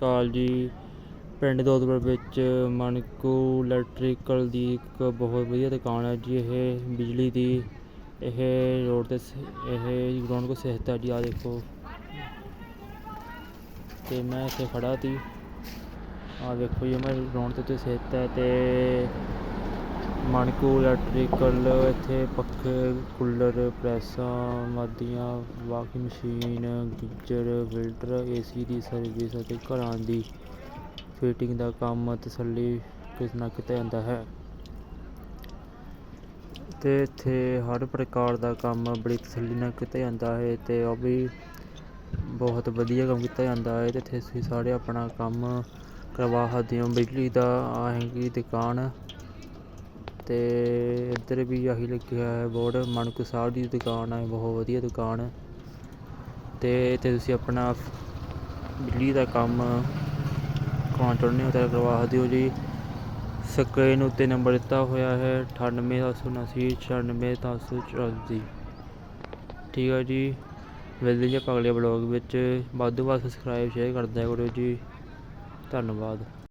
ਅਕਾਲ ਜੀ। ਪਿੰਡ ਦੋਦਪੁਰ ਵਿੱਚ ਮਨਕੂ ਇਲੈਕਟ੍ਰੀਕਲ ਦੀ ਇੱਕ ਬਹੁਤ ਵਧੀਆ ਦੁਕਾਨ ਹੈ ਜੀ। ਇਹ ਬਿਜਲੀ ਦੀ, ਇਹ ਰੋਡ ਤੇ ਸ- ਇਹ ਗਰਾਊਂਡ ਕੋ ਸਥਿਤ ਹੈ ਜੀ। ਆ ਦੇਖੋ। ਤੇ ਮੈਂ ਇੱਥੇ ਖੜਾ ਤੀ ਆ ਦੇਖੋ ਜੀ, ਮੈਂ ਗਰਾਊਂਡ ਤੇ ਉੱਤੇ ਹੈ ਤੇ ਮਣਕੂ ਇਲੈਕਟ੍ਰੀਕਲ, ਇੱਥੇ ਪੱਖੇ, ਕੂਲਰ, ਪ੍ਰੈਸਾਂ ਵਾਦੀਆਂ washing machine, geyser, filter, AC ਦੀ ਸਰਵਿਸ ਅਤੇ ਘਰਾਂ ਦੀ ਫਿਟਿੰਗ ਦਾ ਕੰਮ ਤਸੱਲੀ ਕਿਸ ਨਾ ਕੀਤਾ ਜਾਂਦਾ ਹੈ। ਤੇ ਇੱਥੇ ਹਰ ਪ੍ਰਕਾਰ ਦਾ ਕੰਮ ਬੜੀ ਤਸੱਲੀ ਨਾਲ ਕੀਤਾ ਜਾਂਦਾ ਹੈ ਤੇ ਉਹ ਵੀ ਬਹੁਤ ਵਧੀਆ ਕੰਮ ਕੀਤਾ ਜਾਂਦਾ ਹੈ। ਤੇ ਇੱਥੇ ਤੁਸੀਂ ਸਾਰੇ ਆਪਣਾ ਕੰਮ ਕਰਵਾ ਸਕਦੇ ਹੋ ਬਿਜਲੀ ਦਾ, ਆਹ ਦੁਕਾਨ ਤੇ ਇੱਧਰ ਵੀ ਆਹੀ ਲੱਗਿਆ ਹੈ ਬੋਰਡ, ਮਣਕ ਸਾਹਿਬ ਦੀ ਦੁਕਾਨ ਹੈ, ਬਹੁਤ ਵਧੀਆ ਦੁਕਾਨ ਹੈ। ਤੇ ਇੱਥੇ ਤੁਸੀਂ ਆਪਣਾ ਬਿਜਲੀ ਦਾ ਕੰਮ ਕਰਵਾਉਣਾ ਚਾਹੁੰਦੇ ਹੋ ਤਾਂ ਕਰਵਾ ਸਕਦੇ ਹੋ ਜੀ। ਸਕਰੀਨ ਉੱਤੇ ਨੰਬਰ ਦਿੱਤਾ ਹੋਇਆ ਹੈ 98779 96784 ਠੀਕ ਹੈ ਜੀ। ਮਿਲਦੇ ਜੀ ਆਪਾਂ ਅਗਲੇ ਬਲੌਗ ਵਿੱਚ। ਵੱਧ ਤੋਂ ਵੱਧ ਸਬਸਕ੍ਰਾਈਬ ਸ਼ੇਅਰ ਕਰਦਿਆ ਕਰੋ ਜੀ। ਧੰਨਵਾਦ।